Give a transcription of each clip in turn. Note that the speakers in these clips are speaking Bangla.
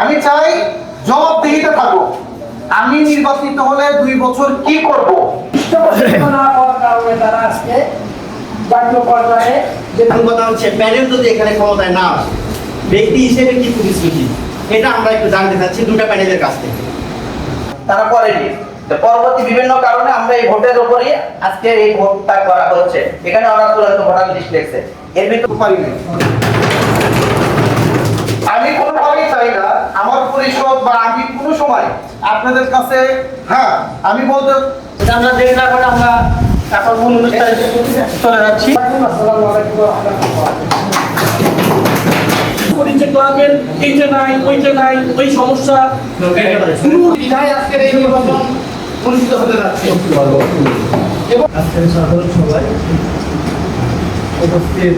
আমি চাই জবাবদিহিতে থাকো আমি নির্বাচিত হলে দুই বছর কি করব? প্রশিক্ষণ না পাওয়ার কারণে তারা আজকে জাতীয় পর্যায়ে যে কথা হচ্ছে প্যানেল যদি এখানে ক্ষমতায় না আসে ব্যক্তি হিসেবে কি প্রতিশ্রুতি? এটা আমরা একটু জানতে চাচ্ছি দুটা প্যানেলের কাছ থেকে। তারা করেনি। পরবর্তী বিভিন্ন কারণে আমরা এই ভোটের উপরই আজকে এই ভোটটা করা হচ্ছে। এখানে অনার্স হয়তো ভোটার লিস্ট লেখছে এর ভিতরে পারি না আমি কোনোভাবেই চাই না পরিষদ বা আমি কোনো সময় আপনাদের কাছে হ্যাঁ আমি বলতে আমরা দেরি না করে আমরা এখন মূল অনুষ্ঠানে চলে যাচ্ছি। আসসালামু আলাইকুম ওয়া রাহমাতুল্লাহ। করেছে ক্লাবের এই নাই ওই নাই ওই সমস্যা। আজকের এই নির্বাচন অনুষ্ঠিত হতে যাচ্ছে। আজকের সাধারণ সভায় উপস্থিত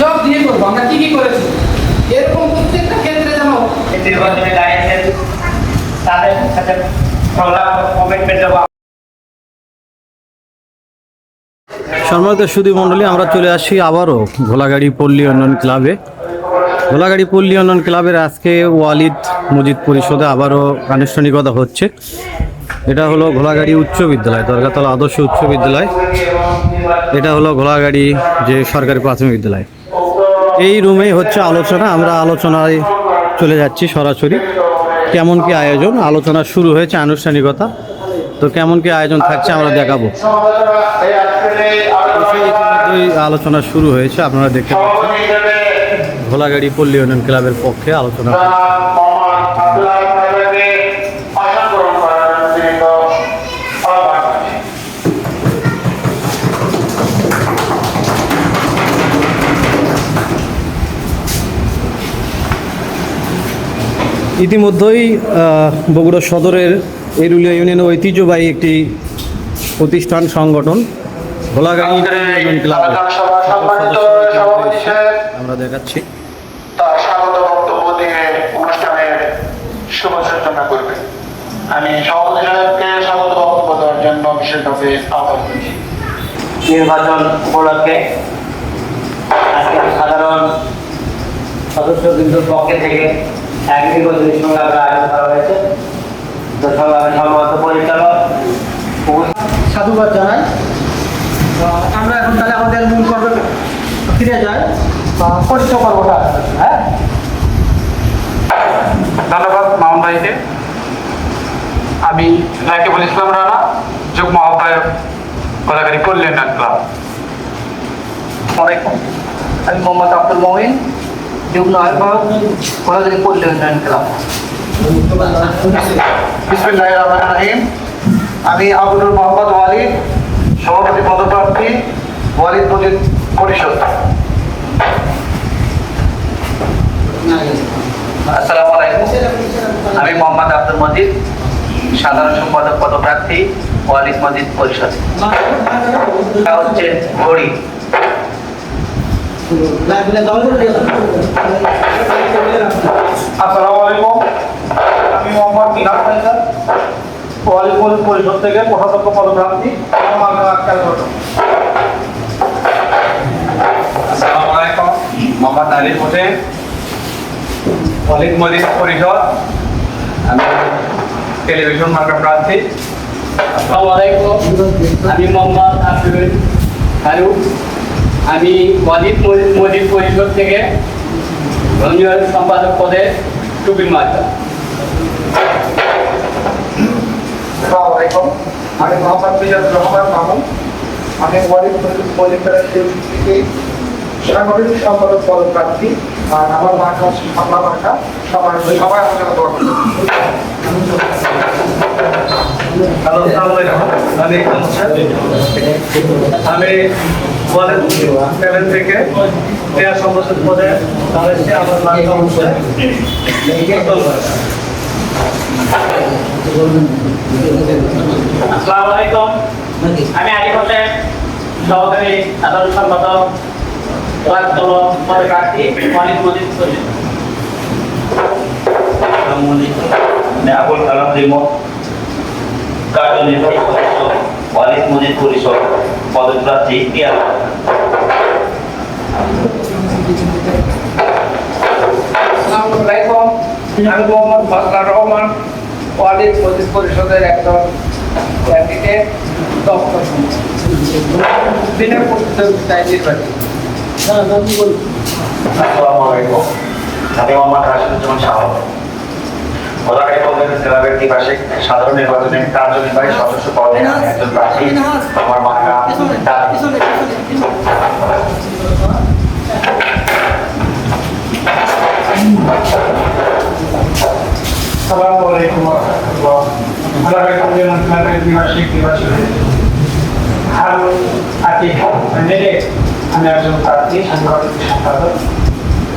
জব দিয়ে করব আমরা কি কি করেছি? এরকম প্রত্যেকটা ক্ষেত্রে নির্বাচনে দাঁড়িয়েছেন তাদের সাথে কমিটমেন্ট দেওয়া সম্মানিত সুদী মণ্ডলী, আমরা চলে আসি আবারও ঘোলাগাড়ি পল্লী উন্নয়ন ক্লাবে। ঘোলাগাড়ি পল্লী উন্নয়ন ক্লাবের আজকে ওয়ালিদ মজিদ পরিষদে আবারও আনুষ্ঠানিকতা হচ্ছে। এটা হলো ঘোলাগাড়ি উচ্চ বিদ্যালয়, দরগাতলা আদর্শ উচ্চ বিদ্যালয়। এটা হলো ঘোলাগাড়ি যে সরকারি প্রাথমিক বিদ্যালয়। এই রুমেই হচ্ছে আলোচনা, আমরা আলোচনায় চলে যাচ্ছি সরাসরি। কেমন কি আয়োজন? আলোচনা শুরু হয়েছে, আনুষ্ঠানিকতা। তো কেমন কি আয়োজন থাকছে আমরা দেখাবো। আলোচনা শুরু হয়েছে, আপনারা দেখতে পাচ্ছেন। ঘোলাগাড়ি পল্লী উন্নয়ন ক্লাবের পক্ষে আলোচনা ইতিমধ্যেই আহ, বগুড়া সদরের এরুলিয়া ইউনিয়নের ঐতিহ্যবাহী একটি প্রতিষ্ঠান সংগঠন ভোলাগাড়ি ইউনিয়ন ক্লাব। আমরা দেখাচ্ছি। তার স্বাগত বক্তব্য দিয়ে অনুষ্ঠানের শুভ সূচনা করবেন। আমি সভাপতি সাহেবকে স্বাগত বক্তব্য দেওয়ার জন্য বিশেষভাবে আহ্বান করছি। নির্বাচন উপলক্ষে আজকে সাধারণ সদস্যবৃন্দর পক্ষে থেকে এক নির্বাচনী সংগ্রামের আয়োজন করা হয়েছে। তো সংগ্রামের সম্ভবত পরিচালক সাধুবাদ জানাই। আমরা এখন তাহলে আমাদের মূল পর্বে ফিরে যাই। পরিচয় পর্বটা হ্যাঁ? ধন্যবাদ মামুন ভাইকে। আমি রাকিবুল ইসলাম রানা যুগ্ম আহ্বায়ক গোলাগাড়ি কল্যাণ ক্লাব। আমি মোহাম্মদ আব্দুল মমিন যুগ্ম আহ্বায়ক কোলাগাড়ি পল্লী উন্নয়ন ক্লাব আমি আবুল মোহাম্মদ ওয়ালিদ, সভাপতি পদপ্রার্থী, ওয়ালিদ পরিষদ। আসসালামু আলাইকুম। আমি মোহাম্মদ আব্দুল মজিদ, সাধারণ সম্পাদক পদপ্রার্থী, ওয়ালিদ মজিদ পরিষদ। হচ্ছে ঘড়ি। আসসালামু আলাইকুম আমি মোহাম্মদ মিনাজ হায়দার ওয়ালিপুর পরিষদ থেকে কোষাধ্যক্ষ পদপ্রার্থী আসসালামু আলাইকুম মোহাম্মদ আলী হোসেন অলিদ মজিদ পরিষদ। আমি টেলিভিশন মার্কা প্রার্থী। আসসালামু আলাইকুম আমি মোহাম্মদ আফিফুল ফারুক। আমি ওয়াজিদ মজিদ পরিষদ থেকে ধর্মীয় সম্পাদক পদে আসসালামু আলাইকুম আমি মোহাম্মদ মিজাজ রহমান মামুন। আমি ওয়ালিদ পরিবারের থেকে সাংগঠনিক সম্পাদক পদপ্রার্থী, আর আমার শাপলা মার্কা সবার সবাই আমার জন্য দোয়া আমি সেভেন থেকে ক্রীড়া সংগঠন পদে দাঁড়াচ্ছি আমার নাম আসসালামু আলাইকুম। আমি আলী হোসেন, সহকারী সাধারণ সম্পাদক পদে প্রার্থী, ওয়ালিদ মজিদ পরিষদ আমি আবুল কালাম সদস্য ওয়ালিদ মজিদ পরিষদ পদপ্রার্থী আলাইকুম আমি মোহাম্মদ ফজলার রহমান ওয়ালিদ মসজিদ পরিষদের একজন ক্যান্ডিডেট দপ্তর দিনের প্রতিযোগিতায় নির্বাচিত আসসালামু আলাইকুম আমি মোহাম্মদ রাশিদুজ্জামান শাহ। সাধারণ নির্বাচনে কার্যনির্বাহী সদস্য পদে আমি একজন প্রার্থী। মার্কা। আসসালামু আলাইকুম আমি প্রার্থী সাংগঠনিক সম্পাদক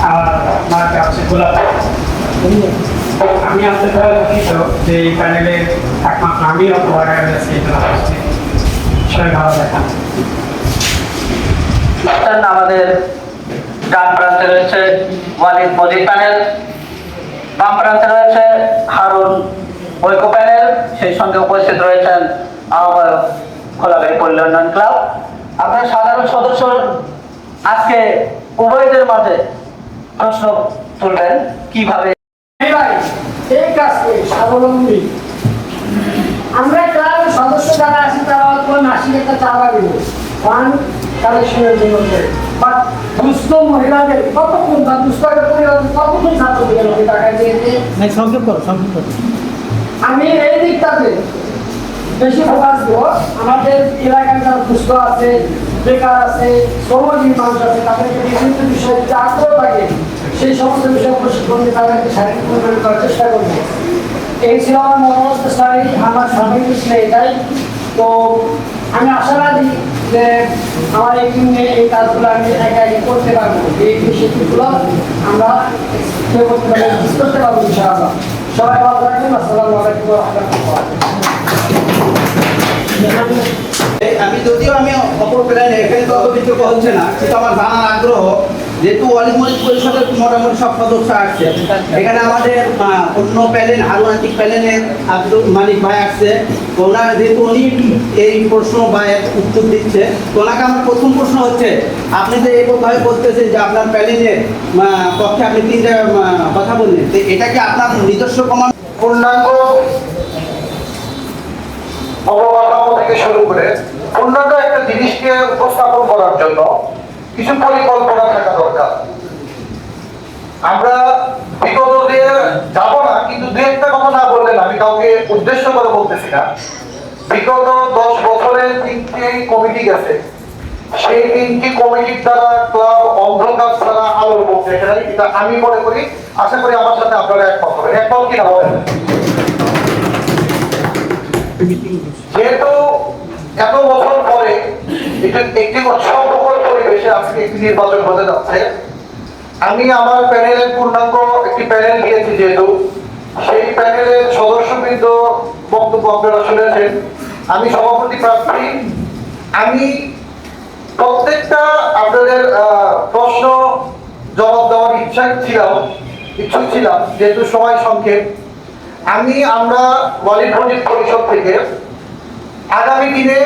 আমার মার্কে আছে গোলাপ আমি যে এই প্যানেলে একমাত্র আমি সবাই ভালো আমাদের ডান প্রান্তে রয়েছে ওয়ালিদ মজিদ প্যানেল বাম প্রান্তে রয়েছে হারুন প্যানেল সেই সঙ্গে উপস্থিত রয়েছেন আহ্বায়ক খোলাবাড়ি পল্লী ক্লাব। আপনার সাধারণ সদস্য আজকে উভয়দের মাঝে প্রশ্ন তুলবেন, কীভাবে এই কাজকে স্বাবলম্বী। আমরা ক্লাবের সদস্য যারা আছি তারা অল্প টাকা চাঁদা দিব। ফান্ড কালেকশনের জন্য। বাট দুস্থ মহিলাদের কতক্ষণ বা দুস্থ একটা পরিবার কতক্ষণ ছাত্র দিকে লোকে টাকা দিয়ে দিয়ে সংক্ষেপ করো সংক্ষেপ করো। আমি এই দিকটাতে বেশি ফোকাস দেব। আমাদের এলাকায় যারা দুস্থ আছে বেকার আছে শ্রমজীবী মানুষ আছে তাদেরকে বিভিন্ন বিষয়ে আগ্রহ থাকে সেই সমস্ত বিষয়ে প্রশিক্ষণ দিয়ে তাদেরকে শারীরিক উন্নয়ন করার চেষ্টা করব। এই ছিল আমার মনোরঞ্জ স্টাডি আমার সাময়িক ছিল এটাই। তো আমি আশাবাদী যে আমার এই টিমে এই কাজগুলো আমি একা একা করতে পারব। এই বিষয়গুলো আমরা করতে পারব করতে পারব ইনশাআল্লাহ। সবাই ভালো থাকবেন। আসসালামু আলাইকুম রাহমাতুল্লাহ। আমি যদিও আমি অপর প্ল্যানে এখানে তো কিছু হচ্ছে না সেটা আমার জানার আগ্রহ যেহেতু অলিম মলিক পরিষদের মোটামুটি সব সদস্য এখানে আমাদের অন্য প্যালেনের আব্দুল মালিক ভাই আসছে। ওনার যেহেতু উনি এই প্রশ্ন বা উত্তর দিচ্ছে, ওনাকে আমার প্রথম প্রশ্ন হচ্ছে, আপনি বলতেছেন যে আপনার প্যালেনের পক্ষে আপনি তিনটা কথা বললেন এটা কি আপনার নিজস্ব প্রমাণ? পূর্ণাঙ্গ অবকাঠামো থেকে শুরু করে পূর্ণাঙ্গ একটা জিনিসকে উপস্থাপন করার জন্য কিছু পরিকল্পনা থাকা দরকার। আমরা বিগত দিয়ে যাব না, কিন্তু দু একটা কথা না বললেন আমি কাউকে উদ্দেশ্য করে বলতেছি না। বিগত দশ বছরে তিনটি কমিটি গেছে। সেই তিনটি কমিটির দ্বারা ক্লাব, অন্ধকার ছাড়া আলোর মধ্যে এটাই এটা আমি মনে করি, আশা করি আমার সাথে আপনারা একমত হবেন। একমত কিনা বলেন? যেহেতু এত বছর পরে এটা একটি উৎসবমুখর পরিবেশে আজকে একটি নির্বাচন হতে যাচ্ছে। আমি আমার প্যানেলের পূর্ণাঙ্গ একটি প্যানেল দিয়েছি যেহেতু। সেই প্যানেলের সদস্যবৃন্দ বক্তব্য আপনারা শুনেছেন। আমি সভাপতি প্রার্থী। আমি প্রত্যেকটা আপনাদের প্রশ্ন জবাব দেওয়ার ইচ্ছা ছিলাম, ইচ্ছুক ছিলাম, যেহেতু সময় সংক্ষেপ। আমি আমরা ওয়ালিদ পরিষদ থেকে আগামী দিনে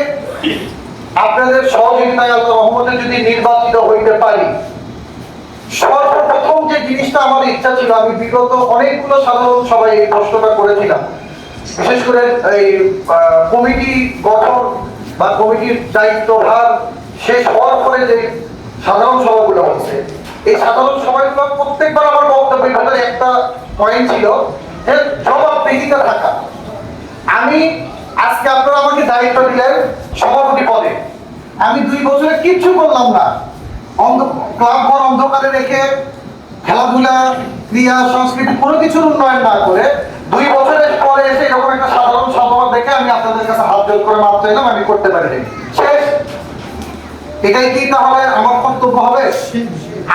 আপনাদের সহযোগিতায় আল্লাহ রহমতে যদি নির্বাচিত হইতে পারি। সর্বপ্রথম যে জিনিসটা আমার ইচ্ছা ছিল, আমি বিগত অনেকগুলো সাধারণ সবাই এই প্রশ্নটা করেছিলাম। বিশেষ করে এই কমিটি গঠন বা কমিটির দায়িত্বভার শেষ হওয়ার পরে যে সাধারণ সভাগুলো হচ্ছে, এই সাধারণ সভাগুলো প্রত্যেকবার আমার বক্তব্যের ভেতরে একটা পয়েন্ট ছিল যে জবাবদিহিতা থাকা। আমি আজকে আপনারা আমাকে দায়িত্ব দিলেন সভাপতি পদে। আমি দুই বছরে কিচ্ছু করলাম না। ক্লাব ঘর অন্ধকারে রেখে খেলাধুলা, ক্রিয়া, সংস্কৃতি কোনো কিছুর উন্নয়ন না করে দুই বছরের পরে এসে এরকম একটা সাধারণ সভা দেখে আমি আপনাদের কাছে হাত জোর করে মাপ চাইলাম, আমি করতে পারিনি। শেষ। এটাই কি তাহলে আমার কর্তব্য হবে?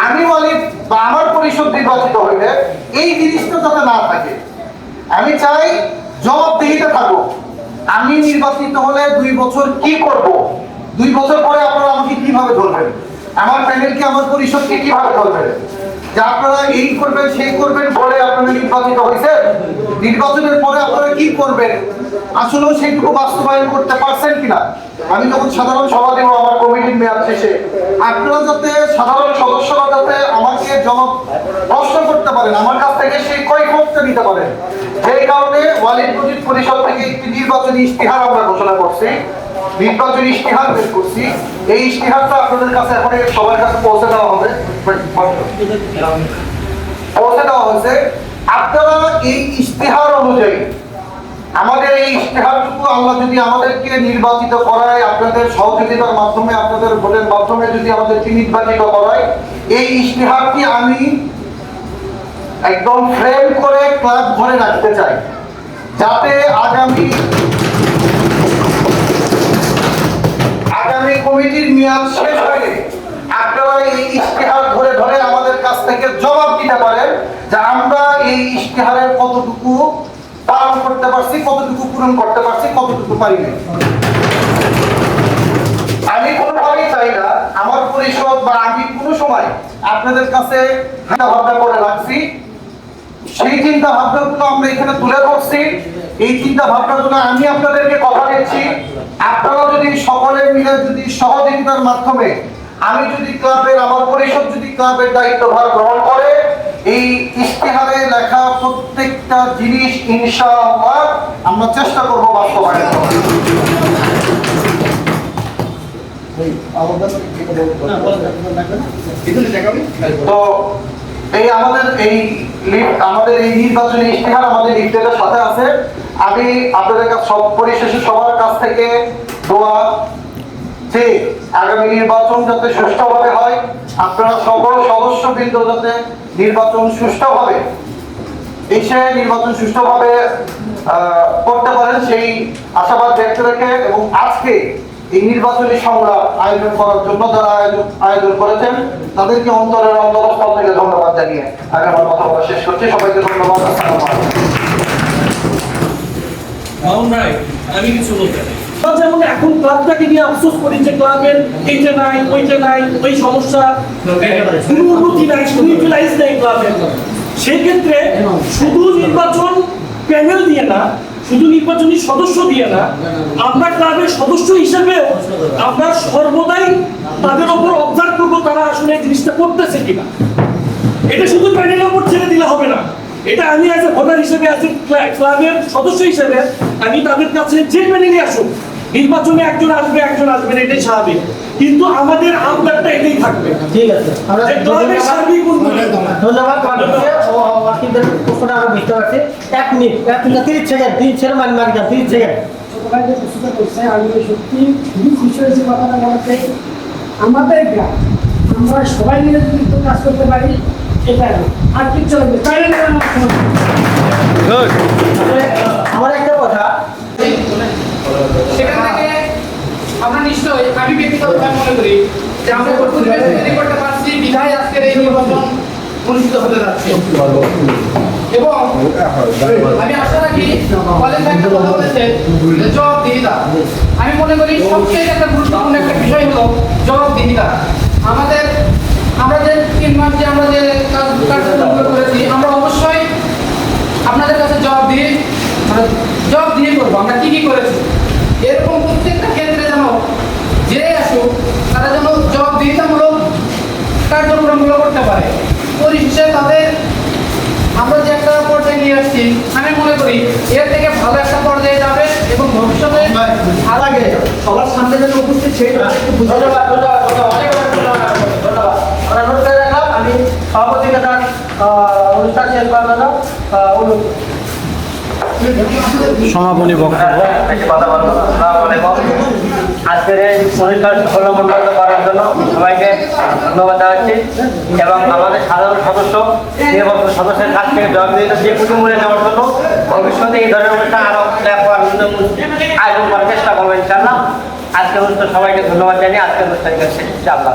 আমি বলি, বা আমার পরিষদ নির্বাচিত হইলে এই জিনিসটা যাতে না থাকে, আমি চাই জবাবদিহিতে থাকো আমি নির্বাচিত হলে দুই বছর কি করব? দুই বছর পরে আপনারা আমাকে কীভাবে ধরবেন? আমার প্যানেলকে আমার পরিষদকে কীভাবে ধরবেন? যে আপনারা এই করবেন, সেই করবেন বলে আপনারা নির্বাচিত হয়েছেন। নির্বাচনের পরে আপনারা কি করবেন? আসলেও সেইটুকু বাস্তবায়ন করতে পারছেন কিনা? আমি যখন সাধারণ সভা দেবো আমার কমিটির মেয়াদ শেষে, আপনারা যাতে সাধারণ সদস্যরা যাতে আমাকে জবাব প্রশ্ন করতে পারেন, আমার কাছ থেকে সেই কয়েক মুহূর্তে নিতে পারেন। সেই কারণে আপনারা এই ইশতেহার অনুযায়ী, আমাদের এই ইশতেহারটুকু যদি আমাদেরকে নির্বাচিত করায়, আপনাদের সহযোগিতার মাধ্যমে, আপনাদের ভোটের মাধ্যমে যদি আমাদেরকে নির্বাচিত করায়, এই ইশতেহারটি আমি একদম ফ্রেম করে ক্লাব ঘরে রাখতে চাই। যাতে আগামী আগামী কমিটির মেয়াদ শেষ হয়ে আপনারা এই ইশতেহার ধরে ধরে আমাদের কাছ থেকে জবাব দিতে পারেন যে আমরা এই ইশতেহারের কতটুকু পালন করতে পারছি, কতটুকু পূরণ করতে পারছি, কতটুকু পারিনি। আমি কোনোভাবেই চাই না, আমার পরিষদ বা আমি কোনো সময় আপনাদের কাছে ভাবনা করে রাখছি। সেই চিন্তা ভাবনাগুলো আমরা এখানে তুলে ধরছি এই চিন্তা ভাবনাগুলো আমি আপনাদেরকে কথা দিচ্ছি আপনারা যদি সকলে মিলে যদি সহযোগিতার মাধ্যমে আমি যদি ক্লাবের আমার পরিষদ যদি ক্লাবের দায়িত্বভার গ্রহণ করে এই ইশতেহারে লেখা প্রত্যেকটা জিনিস ইনশাআল্লাহ আমরা চেষ্টা করব বাস্তবায়ন করার। তো এই আমাদের এই আমাদের এই নির্বাচনী ইশতেহার আমাদের লিফটের সাথে আছে। আমি আপনাদের সব পরিশেষে সবার কাছ থেকে দোয়া যে আগামী নির্বাচন যাতে সুষ্ঠুভাবে হয়, আপনারা সকল সদস্যবৃন্দ যাতে নির্বাচন সুষ্ঠুভাবে, এসে নির্বাচন সুষ্ঠুভাবে করতে পারেন, সেই আশাবাদ ব্যক্ত রেখে এবং আজকে এই নির্বাচনী সংগ্রাম আয়োজন করার জন্য যারা আয়োজন আয়োজন করেছেন তাদেরকে অন্তরের অন্তরস্থল থেকে ধন্যবাদ জানিয়ে আগে আমার কথা বলা শেষ করছি। সবাইকে ধন্যবাদ। আমি কিছু বলতে এখন ক্লাবটাকে নিয়ে আফসোস করি যে ক্লাবের এইটা নাই ওইটা নাই ওই সমস্যা কোনো উন্নতি নাই কোনো ইউটিলাইজ নেই ক্লাবের। সেক্ষেত্রে শুধু নির্বাচন প্যানেল দিয়ে না শুধু নির্বাচনী সদস্য দিয়ে না, আমরা ক্লাবের সদস্য হিসেবেও আমরা সর্বদাই তাদের ওপর অবজার্ভ করব তারা আসলে এই জিনিসটা করতেছে কিনা। এটা শুধু প্যানেল ওপর ছেড়ে দিলে হবে না। এটা আমি অ্যাজ এ ভোটার হিসেবে এ ক্লাবের সদস্য হিসেবে আমি তাদের কাছে যে প্যানেলই আসুক নির্বাচনে একজন আসবে একজন আসবে না এটাই স্বাভাবিক। কিন্তু আমাদের আমদারটা এটাই থাকবে। ঠিক আছে আমরা যে ক্লাবের সার্বিক উন্নয়ন। ধন্যবাদ ওয়াকিলদের প্রশ্নটা আমরা বুঝতে পারছি। এক মিনিট এক মিনিট তিরিশ সেকেন্ড তিরিশ সেকেন্ড মানে মারি যান তিরিশ সেকেন্ড। আমি সত্যি খুবই খুশি হয়েছি কথাটা বলতে। আমাদের গ্রাম আমরা সবাই মিলে যদি কাজ করতে পারি এটা আর আমার একটা কথা। আমরা নিশ্চয়ই আমি মনে করি যে আমরা একটা সবচেয়ে একটা গুরুত্বপূর্ণ একটা বিষয় হলো জবাবদিহিতা। আমাদের আমরা যে তিন মাস যে আমরা যে করেছি, আমরা অবশ্যই আপনাদের কাছে জবাব দিয়ে মানে জবাব দিয়ে করব। আমরা কি কি করেছি? এরকম প্রত্যেকটা ক্ষেত্রে যেন যে আসুক তারা যেন জবাব দিতামূলক কার্যক্রমগুলো করতে পারে। পরিশেষে তাদের আমরা যে একটা পর্যায়ে নিয়ে আসছি আমি মনে করি এর থেকে ভালো একটা পর্যায়ে যাবে এবং ভবিষ্যতে আর আগে সবার সামনে যেন উপস্থিত সেই ধন্যবাদ ধন্যবাদ অনেক অনেক ধন্যবাদ আমরা নোট করে রাখলাম আমি সভাপতি দাদার অনুষ্ঠান শেষ করার জন্য অনুরোধ। সমাপনী বক্তব্য। আজকের এই অনুষ্ঠান সফলমণ্ডিত করার জন্য সবাইকে ধন্যবাদ জানাচ্ছি এবং আমাদের সাধারণ সদস্য নির্বাচন সদস্যের কাছ থেকে জবাবদিহিতা দিয়ে কুটুম মূল্যে নেওয়ার জন্য ভবিষ্যতে এই ধরনের অনুষ্ঠান আরও আয়োজন করার চেষ্টা করব ইনশাল্লাহ আজকের অনুষ্ঠান সবাইকে ধন্যবাদ জানিয়ে আজকের অনুষ্ঠান শেষ ইনশাআল্লাহ